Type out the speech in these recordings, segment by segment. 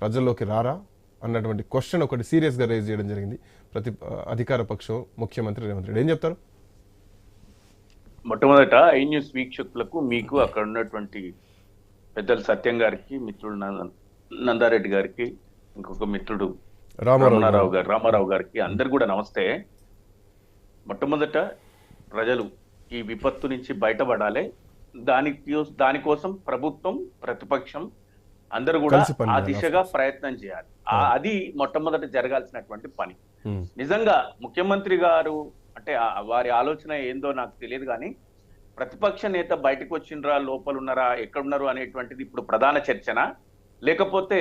ప్రజల్లోకి రారా అన్నటువంటి క్వశ్చన్ ఒకటి సీరియస్గా రేజ్ చేయడం జరిగింది. ప్రతి అధికార పక్షం ముఖ్యమంత్రి రేవంత్ రెడ్డి. ఏం చెప్తారు? మొట్టమొదట ఐ న్యూస్ వీక్షకులకు మీకు అక్కడ ఉన్నటువంటి పెద్దలు సత్యం గారికి మిత్రుడు నంద- నందారెడ్డి గారికి ఇంకొక మిత్రుడు రామారావు గారు. రామారావు గారికి అందరు కూడా నమస్తే. మొట్టమొదట ప్రజలు ఈ విపత్తు నుంచి బయటపడాలి. దానికి దానికోసం ప్రభుత్వం ప్రతిపక్షం అందరూ కూడా ఆ. దిశగా ప్రయత్నం చేయాలి. అది మొట్టమొదట జరగాల్సినటువంటి పని. నిజంగా ముఖ్యమంత్రి గారు అంటే వారి ఆలోచన ఏందో నాకు తెలియదు కానీ ప్రతిపక్ష నేత బయటకు వచ్చిండ్రా లోపల ఉన్నారా ఎక్కడున్నారు అనేటువంటిది ఇప్పుడు ప్రధాన చర్చన? లేకపోతే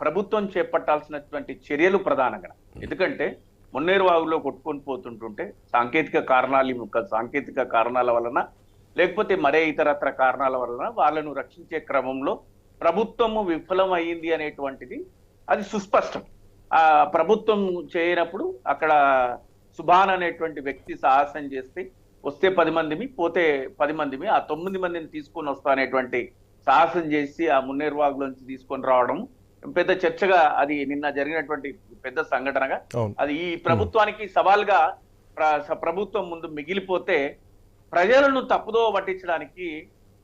ప్రభుత్వం చేపట్టాల్సినటువంటి చర్యలు ప్రధానంగా ఎందుకంటే మున్నేరు వాగులో కొట్టుకొని పోతుంటుంటే సాంకేతిక కారణాలు సాంకేతిక కారణాల వలన లేకపోతే మరే ఇతరత్ర కారణాల వలన వాళ్ళను రక్షించే క్రమంలో ప్రభుత్వము విఫలం అయ్యింది అనేటువంటిది అది సుస్పష్టం. ఆ ప్రభుత్వం చేయనప్పుడు అక్కడ సుభాన్ అనేటువంటి వ్యక్తి సాహసం చేస్తే వస్తే పది మందిమి పోతే పది మందిమి ఆ తొమ్మిది మందిని తీసుకొని వస్తా అనేటువంటి సాహసం చేసి ఆ మున్నేరువాగులోంచి తీసుకొని రావడం పెద్ద చర్చగా అది నిన్న జరిగినటువంటి పెద్ద సంఘటనగా. అది ఈ ప్రభుత్వానికి సవాల్గా ప్ర- ప్రభుత్వం ముందు మిగిలిపోతే ప్రజలను తప్పుదో పట్టించడానికి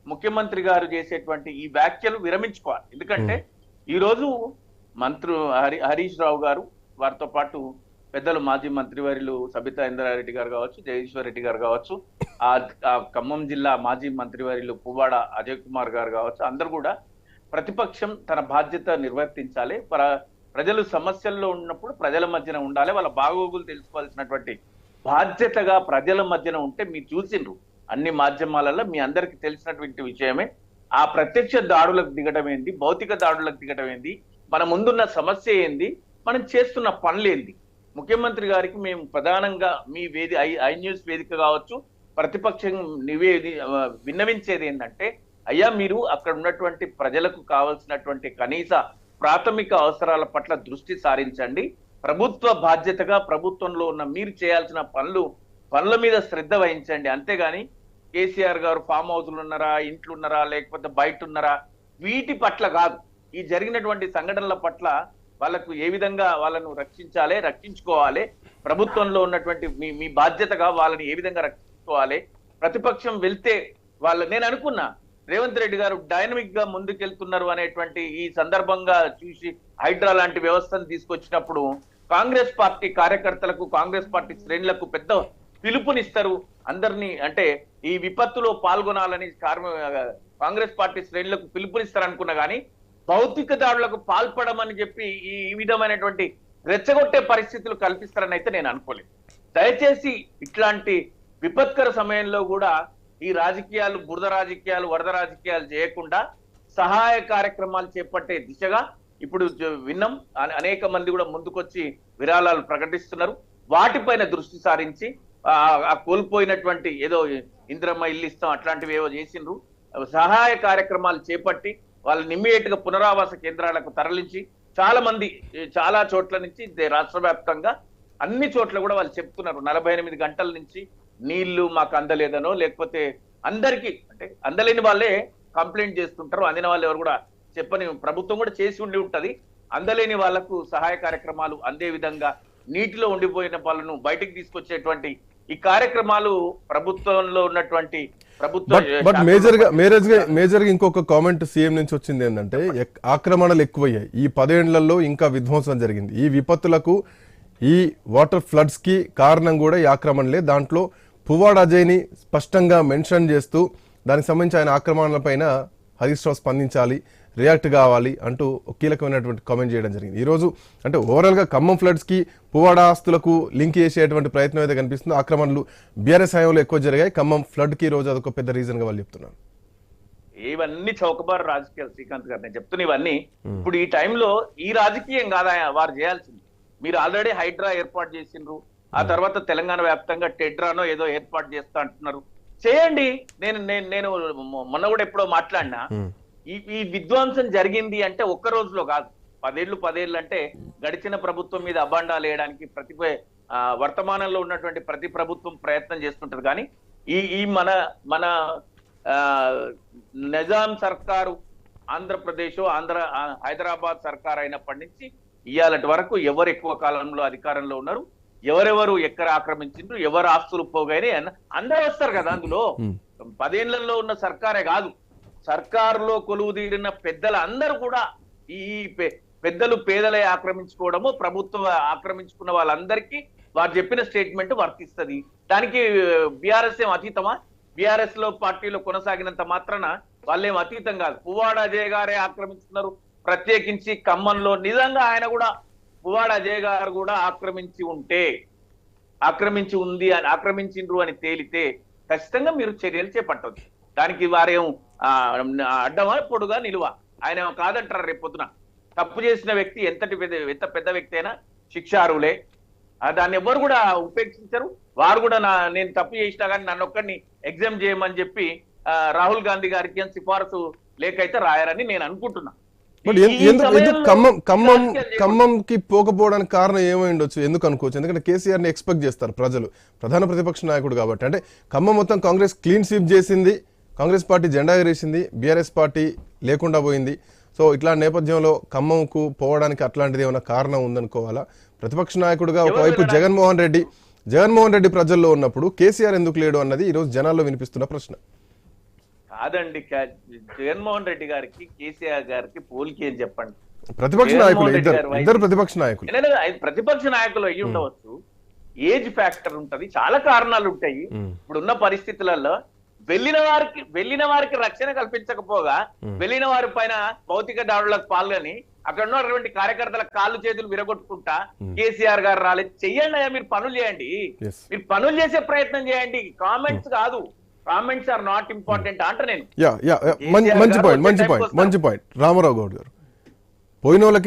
ముఖ్యమంత్రి గారు చేసేటువంటి ఈ వ్యాఖ్యలు విరమించుకోవాలి. ఎందుకంటే ఈ రోజు మంత్రు హరి హరీష్ రావు గారు వారితో పాటు పెద్దలు మాజీ మంత్రివర్యులు సబితా ఇంద్రారెడ్డి గారు కావచ్చు జగదీశ్వర్ రెడ్డి గారు కావచ్చు ఆ ఆ ఖమ్మం జిల్లా మాజీ మంత్రివర్యులు పువ్వాడ అజయ్ కుమార్ గారు కావచ్చు అందరు కూడా ప్రతిపక్షం తన బాధ్యత నిర్వర్తించాలి. ప్ర- ప్రజలు సమస్యల్లో ఉన్నప్పుడు ప్రజల మధ్యన ఉండాలి. వాళ్ళ బాగోగులు తెలుసుకోవాల్సినటువంటి బాధ్యతగా ప్రజల మధ్యన ఉంటే మీరు చూసిండ్రు. అన్ని మాధ్యమాలలో మీ అందరికి తెలిసినటువంటి విషయమే. ఆ ప్రత్యక్ష దాడులకు దిగడం ఏంది? భౌతిక దాడులకు దిగడం ఏంది? మన ముందున్న సమస్య ఏంది? మనం చేస్తున్న పనులు ఏంది? ముఖ్యమంత్రి గారికి మేము ప్రధానంగా మీ వేది ఐ ఐ న్యూస్ వేదిక కావచ్చు ప్రతిపక్షం నివేది విన్నవించేది ఏంటంటే అయ్యా మీరు అక్కడ ఉన్నటువంటి ప్రజలకు కావాల్సినటువంటి కనీస ప్రాథమిక అవసరాల పట్ల దృష్టి సారించండి. ప్రభుత్వ బాధ్యతగా ప్రభుత్వంలో ఉన్న మీరు చేయాల్సిన పనులు పనుల మీద శ్రద్ధ వహించండి. అంతేగాని కేసీఆర్ గారు ఫామ్ హౌస్లు ఉన్నారా ఇంట్లో ఉన్నారా లేకపోతే బయట ఉన్నారా వీటి పట్ల కాదు. ఈ జరిగినటువంటి సంఘటనల పట్ల వాళ్ళకు ఏ విధంగా వాళ్ళను రక్షించాలి రక్షించుకోవాలి ప్రభుత్వంలో ఉన్నటువంటి మీ మీ బాధ్యతగా వాళ్ళని ఏ విధంగా రక్షించుకోవాలి ప్రతిపక్షం వెళ్తే వాళ్ళు నేను అనుకున్నా రేవంత్ రెడ్డి గారు డైనమిక్గా ముందుకెళ్తున్నారు అనేటువంటి ఈ సందర్భంగా చూసి హైడ్రా లాంటి వ్యవస్థను తీసుకొచ్చినప్పుడు కాంగ్రెస్ పార్టీ కార్యకర్తలకు కాంగ్రెస్ పార్టీ శ్రేణులకు పెద్ద పిలుపునిస్తారు అందరినీ అంటే ఈ విపత్తులో పాల్గొనాలని కాంగ్రెస్ పార్టీ శ్రేణులకు పిలుపునిస్తారు అనుకున్నా కానీ భౌతిక దాడులకు పాల్పడమని చెప్పి ఈ విధమైనటువంటి రెచ్చగొట్టే పరిస్థితులు కల్పిస్తారని అయితే నేను అనుకోలేదు. దయచేసి ఇట్లాంటి విపత్కర సమయంలో కూడా ఈ రాజకీయాలు బురద రాజకీయాలు వరద రాజకీయాలు చేయకుండా సహాయ కార్యక్రమాలు చేపట్టే దిశగా ఇప్పుడు విన్నాం. అనే- అనేక మంది కూడా ముందుకొచ్చి విరాళాలు ప్రకటిస్తున్నారు. వాటిపైన దృష్టి సారించి ఆ కోల్పోయినటువంటి ఏదో ఇంద్రమ్మ ఇల్లు ఇస్తాం అట్లాంటివి ఏవో చేసిండ్రు. సహాయ కార్యక్రమాలు చేపట్టి వాళ్ళని ఇమ్మీడియట్గా పునరావాస కేంద్రాలకు తరలించి చాలా మంది చాలా చోట్ల నుంచి రాష్ట్ర వ్యాప్తంగా అన్ని చోట్ల కూడా వాళ్ళు చెప్తున్నారు. నలభై ఎనిమిది గంటల నుంచి నీళ్ళు మాకు అందలేదనో లేకపోతే అందరికీ అంటే అందలేని వాళ్ళే కంప్లైంట్ చేస్తుంటారు. అందిన వాళ్ళు ఎవరు కూడా చెప్పని ప్రభుత్వం కూడా చేసి ఉండి ఉంటుంది. అందలేని వాళ్ళకు సహాయ కార్యక్రమాలు అందే విధంగా నీటిలో ఉండిపోయిన వాళ్ళను బయటికి తీసుకొచ్చేటువంటి ఈ కార్యక్రమాలు ప్రభుత్వంలో ఉన్నటువంటి బట్ బట్ మేజర్గా మేజర్గా మేజర్గా ఇంకొక కామెంట్ సీఎం నుంచి వచ్చింది ఏంటంటే ఆక్రమణలు ఎక్కువయ్యాయి. ఈ పదేళ్ళలో ఇంకా విధ్వంసం జరిగింది. ఈ విపత్తులకు ఈ వాటర్ ఫ్లడ్స్కి కారణం కూడా ఈ ఆక్రమణలే. దాంట్లో పువ్వాడ అజయ్ని స్పష్టంగా మెన్షన్ చేస్తూ దానికి సంబంధించి ఆయన ఆక్రమణలపైన హరీష్ రావు స్పందించాలి రియాక్ట్ కావాలి అంటూ ఒక కీలకమైనటువంటి కామెంట్ చేయడం జరిగింది. ఈరోజు అంటే ఓవరాల్గా ఖమ్మం ఫ్లడ్స్కి పువ్వాడ ఆస్తులకు లింక్ చేసేటువంటి ప్రయత్నం అయితే కనిపిస్తుంది. ఆక్రమణలు బీఆర్ఎస్ హయాంలో ఎక్కువ జరిగాయి. ఖమ్మం ఫ్లడ్కి రోజు అదొక పెద్ద రీజన్గా వాళ్ళు చెప్తున్నారు. ఇవన్నీ చౌకబారు రాజకీయాలు శ్రీకాంత్ గారు నేను చెప్తున్న ఇవన్నీ ఇప్పుడు ఈ టైంలో ఈ రాజకీయం కాదా వారు చేయాల్సింది. మీరు ఆల్రెడీ హైడ్రా ఏర్పాటు చేసిండ్రు. ఆ తర్వాత తెలంగాణ వ్యాప్తంగా టెడ్రానో ఏదో ఏర్పాటు చేస్తా అంటున్నారు. చేయండి. నేను నేను నేను మొన్న కూడా ఎప్పుడో మాట్లాడినా. ఈ ఈ విధ్వంసం జరిగింది అంటే ఒక్క రోజులో కాదు. పదేళ్ళు పదేళ్ళు అంటే గడిచిన ప్రభుత్వం మీద అబాండాలు వేయడానికి ప్రతి వర్తమానంలో ఉన్నటువంటి ప్రతి ప్రభుత్వం ప్రయత్నం చేస్తుంటది. కానీ ఈ ఈ మన మన నిజాం సర్కారు ఆంధ్రప్రదేశ్ ఆంధ్ర హైదరాబాద్ సర్కార్ అయినప్పటి నుంచి ఇవాళటి వరకు ఎవరు ఎక్కువ కాలంలో అధికారంలో ఉన్నారు? ఎవరెవరు ఎక్కడ ఆక్రమించిండ్రు ఎవరు ఆస్తులు పోగానే అందరూ వస్తారు కదా అందులో. పదేళ్ళలో ఉన్న సర్కారే కాదు. సర్కారులో కొలువు తీరిన పెద్దలు అందరూ కూడా ఈ పెద్దలు పేదలే ఆక్రమించుకోవడము ప్రభుత్వం ఆక్రమించుకున్న వాళ్ళందరికీ వారు చెప్పిన స్టేట్మెంట్ వర్తిస్తది. దానికి బీఆర్ఎస్ ఏం అతీతమా? బీఆర్ఎస్లో పార్టీలో కొనసాగినంత మాత్రాన వాళ్ళేం అతీతం కాదు. పువ్వాడ అజయ్ గారే ఆక్రమించుకున్నారు ప్రత్యేకించి ఖమ్మంలో నిజంగా ఆయన కూడా పువ్వాడ అజయ్ గారు కూడా ఆక్రమించి ఉంటే ఆక్రమించి ఉంది అని ఆక్రమించిండ్రు అని తేలితే ఖచ్చితంగా మీరు చర్యలు చేపట్టవచ్చు దానికి వారేం అడ్డమా పొడుగా నిలువ? ఆయన కాదంటారు రేపు పొద్దున? తప్పు చేసిన వ్యక్తి ఎంతటి పెద్ద ఎంత పెద్ద వ్యక్తి అయినా శిక్షారులే దాన్ని ఎవరు కూడా ఉపేక్షించరు. వారు కూడా నా నేను తప్పు చేసినా కానీ నన్ను ఒక్కడిని ఎగ్జామ్ చేయమని చెప్పి రాహుల్ గాంధీ గారికి ఏం సిఫారసు లేకైతే రాయరని నేను అనుకుంటున్నా. బట్ ఎందుకు ఎందుకు ఖమ్మం ఖమ్మం. ఖమ్మంకి పోకపోవడానికి కారణం ఏమై ఉండొచ్చు? ఎందుకు అనుకోవచ్చు? ఎందుకంటే కేసీఆర్ని ఎక్స్పెక్ట్ చేస్తారు ప్రజలు. ప్రధాన ప్రతిపక్ష నాయకుడు కాబట్టి. అంటే ఖమ్మం మొత్తం కాంగ్రెస్ క్లీన్ స్వీప్ చేసింది. కాంగ్రెస్ పార్టీ జెండా ఎగరేసింది. బీఆర్ఎస్ పార్టీ లేకుండా పోయింది. సో ఇట్లాంటి నేపథ్యంలో ఖమ్మంకు పోవడానికి అట్లాంటిది ఏమైనా కారణం ఉందనుకోవాలా? ప్రతిపక్ష నాయకుడిగా ఒకవైపు? జగన్మోహన్ రెడ్డి జగన్మోహన్ రెడ్డి ప్రజల్లో ఉన్నప్పుడు కేసీఆర్ ఎందుకు లేడు అన్నది ఈరోజు జనాల్లో వినిపిస్తున్న ప్రశ్న. కాదండి జగన్మోహన్ రెడ్డి గారికి కేసీఆర్ గారికి పోలికి ఏం చెప్పండి. ప్రతిపక్ష నాయకులు ఇద్దరు ప్రతిపక్ష నాయకులు. ప్రతిపక్ష నాయకులు అయ్యి ఉండవచ్చు. ఏజ్ ఫ్యాక్టర్ ఉంటది చాలా కారణాలు ఉంటాయి. ఇప్పుడున్న పరిస్థితులలో వెళ్ళిన వారికి వెళ్ళిన వారికి రక్షణ కల్పించకపోగా వెళ్ళిన వారి పైన భౌతిక దాడులకు పాల్గొని అక్కడ ఉన్నటువంటి కార్యకర్తల కాళ్ళు చేతులు విరగొట్టుకుంటా కేసీఆర్ గారు రాలేదు చెయ్యండి అయ్యా మీరు పనులు చేయండి. మీరు పనులు చేసే ప్రయత్నం చేయండి. కామెంట్స్ కాదు. కామెంట్స్ ఆర్ నాట్ ఇంపార్టెంట్ అంట నేను యా యా యా. మంచి పాయింట్ మంచి పాయింట్. మంచి పాయింట్ రామారావు గౌడ్ గారు. పోయిన వాళ్ళకి